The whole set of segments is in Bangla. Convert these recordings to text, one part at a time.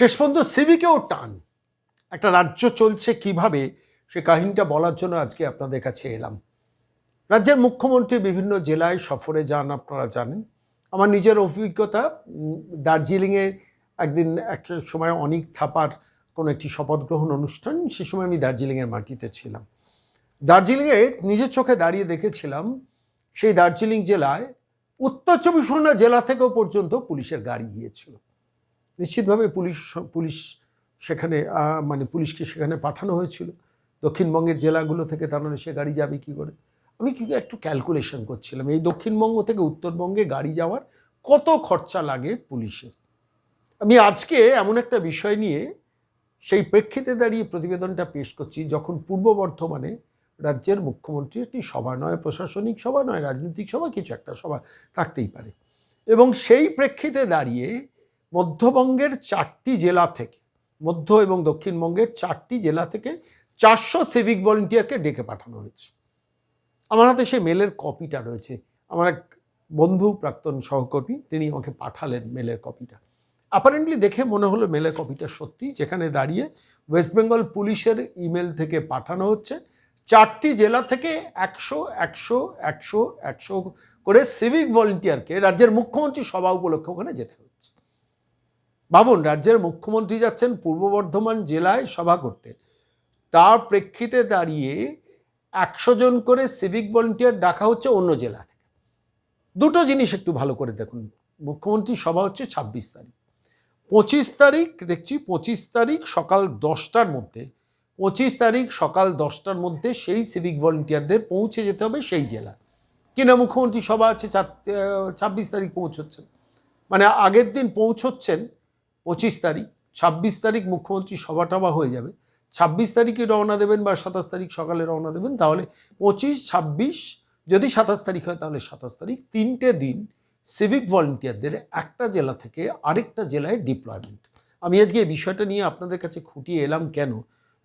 শেষ পর্যন্ত সিভিকেও টান। একটা রাজ্য চলছে কীভাবে, সে কাহিনীটা বলার জন্য আজকে আপনাদের কাছে এলাম। রাজ্যের মুখ্যমন্ত্রী বিভিন্ন জেলায় সফরে যান, আপনারা জানেন। আমার নিজের অভিজ্ঞতা দার্জিলিংয়ে একদিন একটা সময় অনেক থাপার কোনো একটি শপথ গ্রহণ অনুষ্ঠান, সে সময় আমি দার্জিলিংয়ের মাটিতে ছিলাম। দার্জিলিংয়ে নিজের চোখে দাঁড়িয়ে দেখেছিলাম, সেই দার্জিলিং জেলায় উত্তর চব্বিশ পরগনা জেলা থেকেও পর্যন্ত পুলিশের গাড়ি গিয়েছিল। নিশ্চিতভাবে পুলিশ পুলিশ সেখানে মানে পুলিশকে সেখানে পাঠানো হয়েছিল। দক্ষিণবঙ্গের জেলাগুলো থেকে তার মানে সে গাড়ি যাবে কি করে? আমি কি একটু ক্যালকুলেশন করছিলাম। এই দক্ষিণবঙ্গ থেকে উত্তরবঙ্গে গাড়ি যাওয়ার কত খরচা লাগে পুলিশের? আমি আজকে এমন একটা বিষয় নিয়ে সেই প্রেক্ষিতে দাঁড়িয়ে প্রতিবেদনটা পেশ করছি, যখন পূর্ব বর্ধমানে রাজ্যের মুখ্যমন্ত্রী, একটি সভা নয়, প্রশাসনিক সভা নয়, রাজনৈতিক সভা, কিছু একটা সভা থাকতেই পারে। এবং সেই প্রেক্ষিতে দাঁড়িয়ে মধ্যবঙ্গের চারটি জেলা থেকে, মধ্য এবং দক্ষিণবঙ্গের চারটি জেলা থেকে চারশো সিভিক ভলেন্টিয়ারকে ডেকে পাঠানো হয়েছে। আমার হাতে সেই মেলের কপিটা রয়েছে। আমার এক বন্ধু, প্রাক্তন সহকর্মী, তিনি আমাকে পাঠালেন মেলের কপিটা অ্যাপারেন্টলি দেখে মনে হলো মেলের কপিটা সত্যি। যেখানে দাঁড়িয়ে ওয়েস্ট বেঙ্গল পুলিশের ইমেল থেকে পাঠানো হচ্ছে। চারটি জেলা থেকে একশো একশো একশো একশো করে সিভিক ভলেন্টিয়ারকে রাজ্যের মুখ্যমন্ত্রী সভা উপলক্ষে ওখানে যেতে হচ্ছে ভাবুন রাজ্যের মুখ্যমন্ত্রী যাচ্ছেন পূর্ব বর্ধমান জেলায় সভা করতে। তার প্রেক্ষিতে দাঁড়িয়ে একশো জন করে সিভিক ভলেন্টিয়ার ডাকা হচ্ছে অন্য জেলা থেকে। দুটো জিনিস একটু ভালো করে দেখুন। মুখ্যমন্ত্রী সভা হচ্ছে ছাব্বিশ তারিখ। পঁচিশ তারিখ, দেখছি পঁচিশ তারিখ সকাল দশটার মধ্যে, পঁচিশ তারিখ সকাল দশটার মধ্যে সেই সিভিক ভলেন্টিয়ারদের পৌঁছে যেতে হবে সেই জেলা। কিনা মুখ্যমন্ত্রী সভা আছে ছাব্বিশ তারিখ পৌঁছচ্ছেন? মানে আগের দিন পৌঁছচ্ছেন পঁচিশ তারিখ, ছাব্বিশ তারিখ মুখ্যমন্ত্রী সভা টভা হয়ে যাবে। ছাব্বিশ তারিখে রওনা দেবেন বা সাতাশ তারিখ সকালে রওনা দেবেন, তাহলে পঁচিশ, ছাব্বিশ, যদি সাতাশ তারিখ হয় তাহলে সাতাশ তারিখ, তিনটে দিন সিভিক ভলেন্টিয়ারদের একটা জেলা থেকে আরেকটা জেলায় ডিপ্লয়মেন্ট আমি আজকে এই বিষয়টা নিয়ে আপনাদের কাছে খুঁটিয়ে এলাম কেন?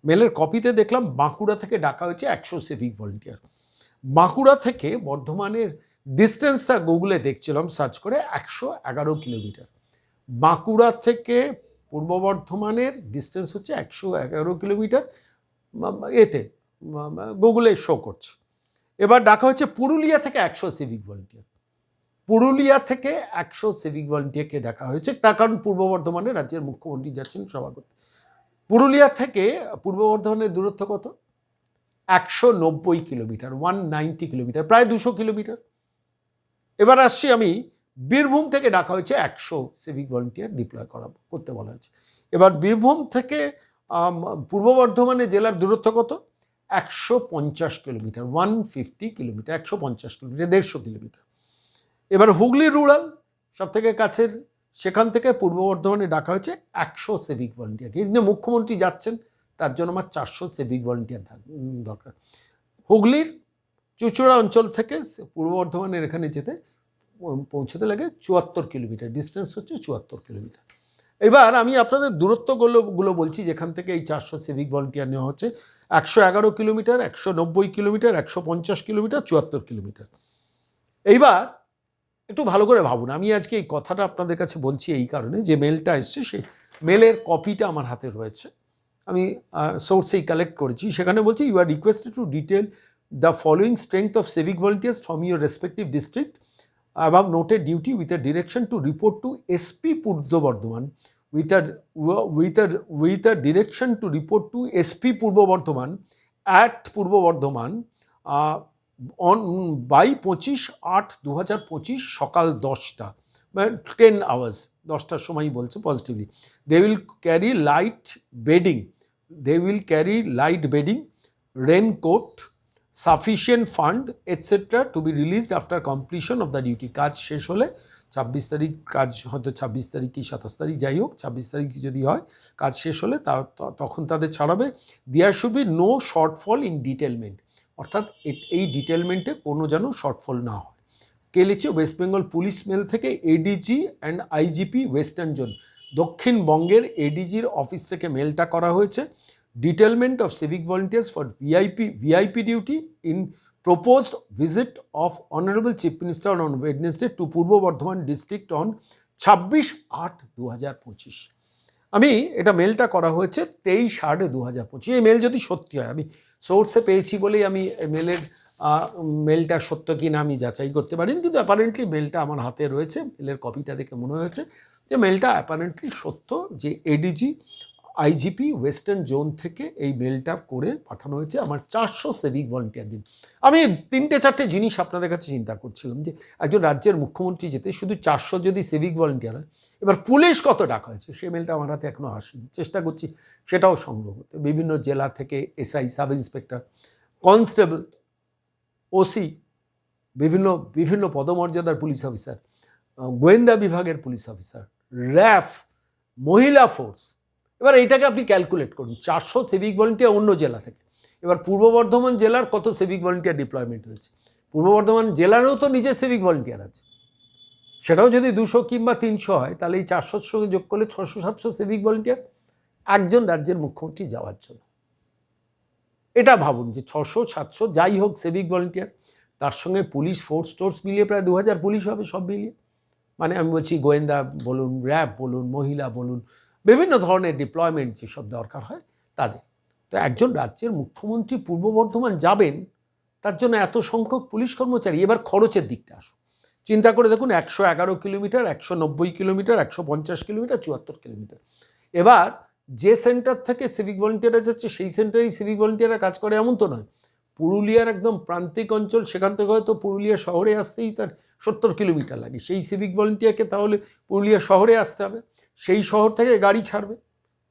মেলের কপিতে দেখলাম বাঁকুড়া থেকে ডাকা হয়েছে একশো সিভিক ভলেন্টিয়ার বাঁকুড়া থেকে বর্ধমানের ডিস্টেন্সটা গুগলে দেখছিলাম সার্চ করে একশো এগারো কিলোমিটার। বাঁকুড়া থেকে পূর্ব বর্ধমানের ডিস্টেন্স হচ্ছে একশো এগারো কিলোমিটার এতে গুগলে শো করছে। এবার ডাকা হচ্ছে পুরুলিয়া থেকে একশো সিভিক ভলেন্টিয়ার পুরুলিয়া থেকে একশো সিভিক ভলেন্টিয়ারকে ডাকা হয়েছে, তার কারণ পূর্ব বর্ধমানে রাজ্যের মুখ্যমন্ত্রী যাচ্ছেন সভা পুরুলিয়া থেকে পূর্ব বর্ধমানের দূরত্ব কত? একশো নব্বই কিলোমিটার ওয়ান নাইনটি কিলোমিটার, প্রায় দুশো কিলোমিটার। এবার আসছি আমি বীরভূম থেকে ডাকা হয়েছে একশো সিভিক ভলেন্টিয়ার ডিপ্লয় করা, করতে বলা হয়েছে। এবার বীরভূম থেকে পূর্ব বর্ধমানে জেলার দূরত্ব কত? একশো পঞ্চাশ কিলোমিটার ওয়ান ফিফটি কিলোমিটার, একশো পঞ্চাশ কিলোমিটার দেড়শো কিলোমিটার। এবার হুগলি রুরাল সব থেকে কাছের, সেখান থেকে পূর্ব বর্ধমানে ডাকা হয়েছে একশো সিভিক ভলেন্টিয়ার এই মুখ্যমন্ত্রী যাচ্ছেন, তার জন্য আমার চারশো সিভিক ভলেন্টিয়ার দরকার। হুগলির, চুচুড়া অঞ্চল থেকে পূর্ব বর্ধমানের এখানে যেতে পৌঁছতে লাগে চুয়াত্তর কিলোমিটার ডিস্টেন্স হচ্ছে চুয়াত্তর কিলোমিটার। এবার আমি আপনাদের দূরত্বগুলো গুলো বলছি, যেখান থেকে এই চারশো সিভিক ভলেন্টিয়ার নেওয়া হচ্ছে। একশো এগারো কিলোমিটার, একশো নব্বই কিলোমিটার, একশো পঞ্চাশ কিলোমিটার, চুয়াত্তর কিলোমিটার। এইবার একটু ভালো করে ভাবুন, আমি আজকে এই কথাটা আপনাদের কাছে বলছি এই কারণে, যে মেলটা এসছে, সেই মেলের কপিটা আমার হাতে রয়েছে। আমি সোর্সেই কালেক্ট করেছি। সেখানে বলছি you are requested to detail the following strength of civic volunteers from your respective district above noted duty with a direction to report to SP Purbo Bardhaman with a with a with a direction to report to SP Purbo Bardhaman at Purbo Bardhaman uh, on by পঁচিশ আট দু হাজার পঁচিশ সকাল দশটা টেন আওয়ার্স দশটার সময় বলছে positively they will carry light bedding they will carry light bedding raincoat sufficient fund etcetera to be released after completion of the duty কাজ শেষ হলে ছাব্বিশ তারিখ, কাজ হয়তো ছাব্বিশ তারিখ কি সাতাশ তারিখ, যাই হোক, ছাব্বিশ তারিখ যদি হয়, কাজ শেষ হলে তা তখন তাদের ছাড়াবে। There should be no shortfall in detailment অর্থাৎ এই ডিটেলমেন্টে কোনো যেন শর্টফল না হয়। কে লিখছে ওয়েস্ট বেঙ্গল পুলিশ মেল থেকে ADG and IGP western zone দক্ষিণবঙ্গের এডিজির অফিস থেকে মেলটা করা হয়েছে। Detailment of civic volunteers for VIP duty in proposed visit of honorable chief minister on wednesday to Purba Bardhaman district on ছাব্বিশ আট দু হাজার পঁচিশ আমি এটা মেলটা করা হয়েছে তেইশ আট দু হাজার পঁচিশ এই মেল যদি সত্যি হয়, আমি সোর্সে পেয়েছি বলেই আমি মেলের মেলটা সত্য কি না আমি যাচাই করতে পারিনি, কিন্তু অ্যাপারেন্টলি মেলটা আমার হাতে রয়েছে মেলের কপিটা দেখে মনে হয়েছে যে মেলটা অ্যাপারেন্টলি সত্য যে এডিজি আইজিপি ওয়েস্টার্ন জোন থেকে এই মেলটা করে পাঠানো হয়েছে আমার চারশো সেভিক ভলেন্টিয়ার দিন আমি তিনটে চারটে জিনিস আপনাদের কাছে চিন্তা করছিলাম যে একজন রাজ্যের মুখ্যমন্ত্রী যেতে শুধু চারশো যদি সেভিক ভলেন্টিয়ার হয়, এবার পুলিশ কত ডাকা হয়েছে? সেই মেলটা আমার হাতে এখনও আসেনি। চেষ্টা করছি সেটাও সংগ্রহ করতে। বিভিন্ন জেলা থেকে SI sub inspector constable OC বিভিন্ন বিভিন্ন পদমর্যাদার পুলিশ অফিসার গোয়েন্দা বিভাগের পুলিশ অফিসার র্যাফ মহিলা ফোর্স এবার এইটাকে আপনি ক্যালকুলেট করুন। চারশো সিভিক ভলেন্টিয়ার অন্য জেলা থেকে। এবার পূর্ব বর্ধমান জেলার কত সিভিক ভলেন্টিয়ার ডিপ্লয়মেন্ট হয়েছে? পূর্ব বর্ধমান জেলারও তো নিজের সিভিক ভলেন্টিয়ার আছে। সেটাও যদি দুশো কিংবা তিনশো হয়, তাহলে এই চারশোর সঙ্গে যোগ করলে ছশো সাতশো সিভিক ভলেন্টিয়ার একজন রাজ্যের মুখ্যমন্ত্রী যাওয়ার জন্য। এটা ভাবুন যে ছশো সাতশো যাই হোক সিভিক ভলেন্টিয়ার তার সঙ্গে পুলিশ ফোর্স টোর্স মিলিয়ে প্রায় দু হাজার পুলিশ হবে সব মিলিয়ে। মানে আমি বলছি গোয়েন্দা বলুন, র্যাব বলুন, মহিলা বলুন বিভিন্ন ধরনের ডিপ্লয়মেন্ট যেসব দরকার হয় তাদের। তো একজন রাজ্যের মুখ্যমন্ত্রী পূর্ব বর্ধমান যাবেন, তার জন্য এত সংখ্যক পুলিশ কর্মচারী, এবার খরচের দিকটা আসুন। চিন্তা করে দেখুন, একশো এগারো কিলোমিটার, একশো নব্বই কিলোমিটার, একশো পঞ্চাশ কিলোমিটার, চুয়াত্তর কিলোমিটার। এবার যে সেন্টার থেকে সিভিক ভলেন্টিয়াররা যাচ্ছে, সেই সেন্টারেই সিভিক ভলেন্টিয়াররা কাজ করে, এমন তো নয়। পুরুলিয়ার একদম প্রান্তিক অঞ্চল, সেখান থেকে হয়তো পুরুলিয়া শহরে আসতেই তার সত্তর কিলোমিটার লাগে। সেই সিভিক ভলেন্টিয়ারকে তাহলে পুরুলিয়া শহরে আসতে হবে। সেই শহর থেকে গাড়ি ছাড়বে।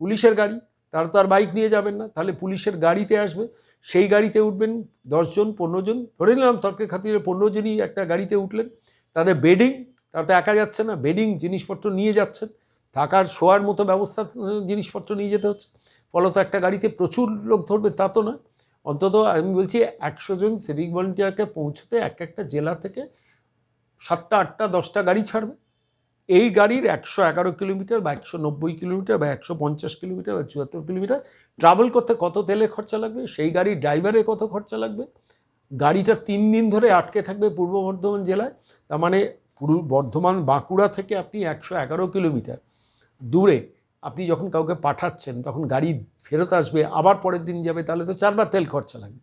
পুলিশের গাড়ি তারা তো আর বাইক নিয়ে যাবেন না। তাহলে পুলিশের গাড়িতে আসবে, সেই গাড়িতে উঠবেন দশজন পনেরো জন। ধরে নিলাম তর্কের খাতিরে পনেরো জনই একটা গাড়িতে উঠলেন। তাদের বেডিং তারা তো একা যাচ্ছে না বেডিং জিনিসপত্র নিয়ে যাচ্ছেন। থাকার, শোয়ার মতো ব্যবস্থা জিনিসপত্র নিয়ে যেতে হচ্ছে। ফলত একটা গাড়িতে প্রচুর লোক ধরবে, তা তো নয়। অন্তত আমি বলছি একশো জন সিভিক ভলেন্টিয়ারকে পৌঁছতে এক একটা জেলা থেকে সাতটা, আটটা, দশটা গাড়ি ছাড়বে। এই গাড়ির একশো এগারো কিলোমিটার বা একশো নব্বই কিলোমিটার বা একশো পঞ্চাশ কিলোমিটার বা চুয়াত্তর কিলোমিটার ট্রাভেল করতে কত তেলের খরচা লাগবে? সেই গাড়ির ড্রাইভারের কত খরচা লাগবে? গাড়িটা তিন দিন ধরে আটকে থাকবে পূর্ব বর্ধমান জেলায়। তার মানে পূর্ব বর্ধমান বাঁকুড়া থেকে আপনি একশো এগারো কিলোমিটার দূরে আপনি যখন কাউকে পাঠাচ্ছেন, তখন গাড়ি ফেরত আসবে, আবার পরের দিন যাবে, তাহলে তো চারবার তেল খরচা লাগবে।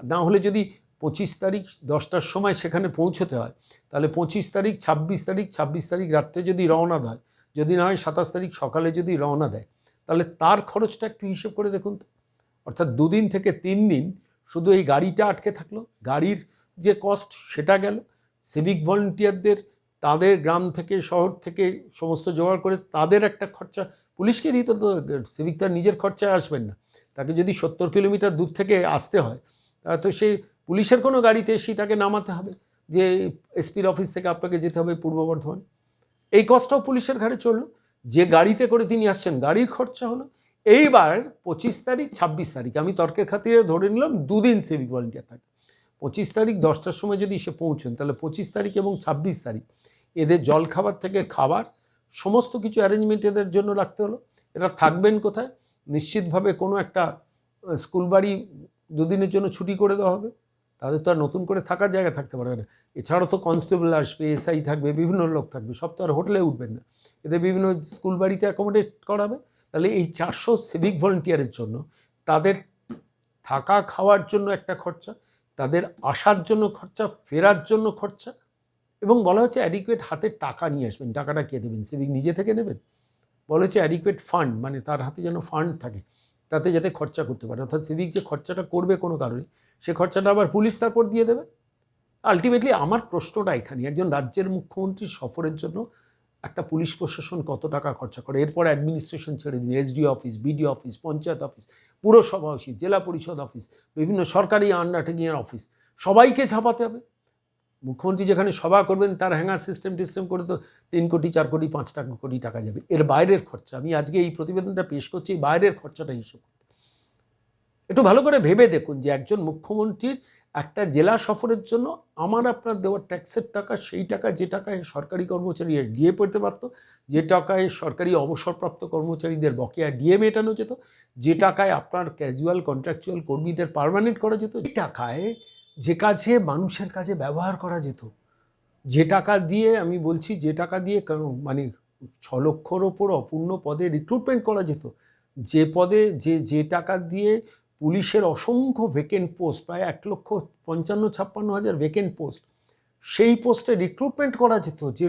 না হলে যদি পঁচিশ তারিখ দশটার সময় সেখানে পৌঁছতে হয়। তাহলে পঁচিশ তারিখ, ছাব্বিশ তারিখ ছাব্বিশ তারিখ রাত্রে যদি রওনা দেয়, যদি না হয় সাতাশ তারিখ সকালে যদি রওনা দেয়, তাহলে তার খরচটা একটু হিসেব করে দেখুন তো। অর্থাৎ দুদিন থেকে তিন দিন শুধু এই গাড়িটা আটকে থাকল, গাড়ির যে কস্ট সেটা গেল সিভিক ভলেন্টিয়ারদের তাদের গ্রাম থেকে, শহর থেকে সমস্ত জোগাড় করে তাদের একটা খরচা, পুলিশকে দিতে তো সিভিক তার নিজের খরচায় আসবেন না। তাকে যদি সত্তর কিলোমিটার দূর থেকে আসতে হয়, তা তো সে পুলিশের কোনো গাড়িতে এসেই তাকে নামাতে হবে, যে এসপির অফিস থেকে আপনাকে যেতে হবে পূর্ব বর্ধমান। এই কষ্টও পুলিশের ঘাড়ে চলল। যে গাড়িতে করে তিনি আসছেন, গাড়ির খরচা হলো, এইবার পঁচিশ তারিখ, ছাব্বিশ তারিখ, আমি তর্কের খাতিরে ধরে নিলাম, দুদিন সিভিক ভলেন্টিয়ার থাকে। পঁচিশ তারিখ দশটার সময় যদি সে পৌঁছেন, তাহলে পঁচিশ তারিখ এবং ছাব্বিশ তারিখ এদের জল খাবার থেকে খাবার, সমস্ত কিছু অ্যারেঞ্জমেন্ট এদের জন্য রাখতে হলো। এরা থাকবেন কোথায়? নিশ্চিতভাবে কোনো একটা স্কুল বাড়ি দুদিনের জন্য ছুটি করে দেওয়া হবে। তাদের তো আর নতুন করে থাকার জায়গা থাকতে পারবে না। এছাড়াও তো কনস্টেবল আসবে এসআই থাকবে, বিভিন্ন লোক থাকবে, সব তো আর হোটেলে উঠবেন না। এদের বিভিন্ন স্কুল বাড়িতে অ্যাকোমোডেট করাবে। তাহলে এই চারশো সিভিক ভলেন্টিয়ারের জন্য, তাদের থাকা খাওয়ার জন্য একটা খরচা, তাদের আসার জন্য খরচা, ফেরার জন্য খরচা, এবং বলা হচ্ছে অ্যাডিকুয়েট হাতে টাকা নিয়ে আসবেন। টাকাটা কে দেবেন? সিভিক নিজে থেকে নেবেন? বলা হচ্ছে অ্যাডিকুয়েট ফান্ড মানে তার হাতে যেন ফান্ড থাকে, তাতে যাতে খরচা করতে পারে। অর্থাৎ সিভিক যে খরচাটা করবে কোনো কারণে সে খরচাটা আবার পুলিশ তারপর দিয়ে দেবে। আলটিমেটলি আমার প্রশ্নটা এখানে, একজন রাজ্যের মুখ্যমন্ত্রী সফরের জন্য একটা পুলিশ প্রশাসন কত টাকা খরচা করে? এরপর অ্যাডমিনিস্ট্রেশন ছেড়ে দিন SD office BDO office panchayat office পুরসভা অফিস জেলা পরিষদ অফিস বিভিন্ন সরকারি আন্ডারটেকিংয়ের অফিস সবাইকে ছাপাতে হবে। মুখ্যমন্ত্রী যেখানে সভা করবেন, তার হ্যাঙ্গার সিস্টেম টিস্টেম করে তো তিন কোটি, চার কোটি, পাঁচ টাকা কোটি টাকা যাবে। এর বাইরের খরচা, আমি আজকে এই প্রতিবেদনটা পেশ করছি বাইরের খরচাটা হিসেব। একটু ভালো করে ভেবে দেখুন যে একজন মুখ্যমন্ত্রীর একটা জেলা সফরের জন্য আমার আপনার দেওয়া ট্যাক্সের টাকা, সেই টাকা যে টাকায় সরকারি কর্মচারী ডিএ পড়তে পারতো, যে টাকায় সরকারি অবসরপ্রাপ্ত কর্মচারীদের বকেয়া ডিএ মেটানো যেত, যে টাকায় আপনার ক্যাজুয়াল কন্ট্রাকচুয়াল কর্মীদের পার্মানেন্ট করা যেত এই টাকায় যে কাজে, মানুষের কাজে ব্যবহার করা যেত। যে টাকা দিয়ে আমি বলছি, যে টাকা দিয়ে মানে ছ লক্ষর ওপর অপূর্ণ পদে রিক্রুটমেন্ট করা যেত। যে পদে, যে যে টাকা দিয়ে পুলিশের অসংখ্য ভেকেন্ট পোস্ট প্রায় এক লক্ষ পঞ্চান্ন, ছাপ্পান্ন হাজার ভেকেন্ট পোস্ট সেই পোস্টে রিক্রুটমেন্ট করা যেত। যে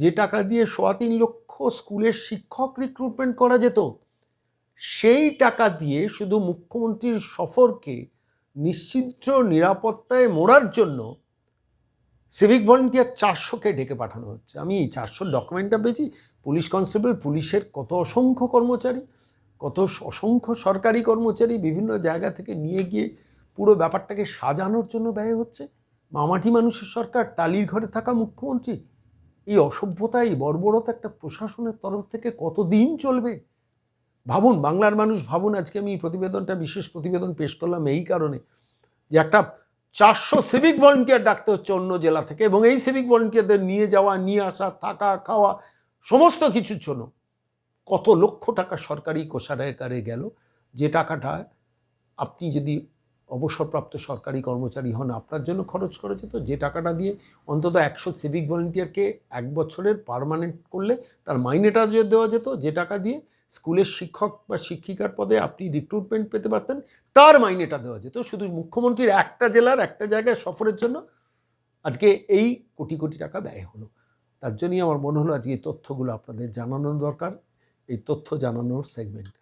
যে টাকা দিয়ে সোয়া তিন লক্ষ স্কুলের শিক্ষক রিক্রুটমেন্ট করা যেত, সেই টাকা দিয়ে শুধু মুখ্যমন্ত্রীর সফরকে নিশ্চিদ্র নিরাপত্তায় মোড়ার জন্য সিভিক ভলেন্টিয়ার চারশোকে ডেকে পাঠানো হচ্ছে। আমি এই চারশোর ডকুমেন্টটা পেয়েছি। পুলিশ কনস্টেবল পুলিশের কত অসংখ্য কর্মচারী কত অসংখ্য সরকারি কর্মচারী বিভিন্ন জায়গা থেকে নিয়ে গিয়ে পুরো ব্যাপারটাকে সাজানোর জন্য ব্যয় হচ্ছে। মামাটি মানুষের সরকার, টালির ঘরে থাকা মুখ্যমন্ত্রী। এই অসভ্যতা, এই বর্বরতা একটা প্রশাসনের তরফ থেকে কতদিন চলবে? ভাবুন, বাংলার মানুষ ভাবুন, আজকে আমি প্রতিবেদনটা, বিশেষ প্রতিবেদন পেশ করলাম এই কারণে যে একটা চারশো সিভিক ভলেন্টিয়ার ডাকতে হচ্ছে অন্য জেলা থেকে এবং এই সিভিক ভলেন্টিয়ারদের নিয়ে যাওয়া, নিয়ে আসা, থাকা, খাওয়া, সমস্ত কিছুর জন্য। কত লক্ষ টাকা সরকারি কোষাগারে গেল? যে টাকাটা আপনি যদি অবসরপ্রাপ্ত সরকারি কর্মচারী হন, আপনার জন্য খরচ করা যেত। যে টাকাটা দিয়ে অন্তত একশো সিভিক ভলেন্টিয়ারকে এক বছরের পার্মানেন্ট করলে তার মাইনেটা দেওয়া যেত, যে টাকা দিয়ে স্কুলের শিক্ষক বা শিক্ষিকার পদে আপনি রিক্রুটমেন্ট পেতে পারতেন, তার মাইনেটা দেওয়া যেত। শুধু মুখ্যমন্ত্রীর একটা জেলার একটা জায়গায় সফরের জন্য আজকে এই কোটি কোটি টাকা ব্যয় হলো। তার জন্যই আমার মনে হলো আজকে এই তথ্যগুলো আপনাদের জানানো দরকার। এই তথ্য জানানোর সেগমেন্ট